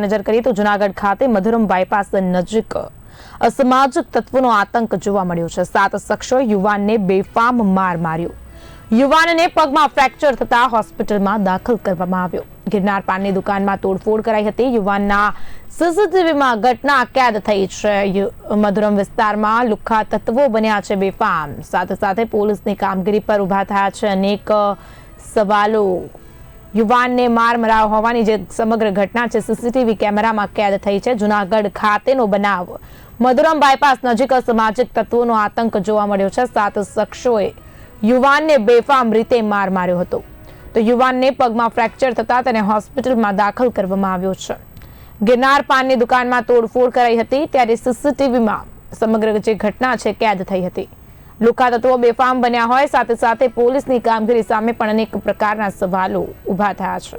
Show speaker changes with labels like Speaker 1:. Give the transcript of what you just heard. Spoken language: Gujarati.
Speaker 1: નજર કરીએ તો જુનાગઢ ખાતે મધુરમ બાયપાસ નજીક અસામાજિક તત્વોનો આતંક જોવા મળ્યો છે. સાત શખ્સોએ યુવાનને બેફામ માર માર્યો. યુવાનને પગમાં ફ્રેક્ચર થતા હોસ્પિટલમાં દાખલ કરવામાં આવ્યો. ગિરનાર પાનની દુકાનમાં તોડફોડ કરાઈ હતી. યુવાનના સીસીટીવીમાં ઘટના કેદ થઈ છે. મધુરમ વિસ્તારમાં લુખ્ખા તત્વો બન્યા છે બેફામ. સાથે સાથે પોલીસની કામગીરી પર ઊભા થયા છે અનેક સવાલો. યુવાનને માર મરાવ હોવાની જે સમગ્ર ઘટના છે, સીસીટીવી કેમેરામાં કેદ થઈ છે. જુનાગઢ ખાતેનો બનાવ. મધુરમ બાયપાસ નજીક સામાજિક તત્વોનો આતંક જોવા મળ્યો છે. સાત શખ્સોએ યુવાનને બેફામ રીતે માર માર્યો હતો. તો યુવાનને પગમાં ફ્રેક્ચર થતા તેને હોસ્પિટલમાં દાખલ કરવામાં આવ્યો છે. ગિરનાર પાનની દુકાનમાં તોડફોડ કરાઈ હતી, ત્યારે સીસીટીવીમાં સમગ્ર જે ઘટના છે, કેદ થઈ હતી. લુકા તત્વો બેફામ બન્યા હોય, સાથે સાથે પોલીસની કામગીરી સામે પણ અનેક પ્રકારના સવાલો ઊભા થયા છે.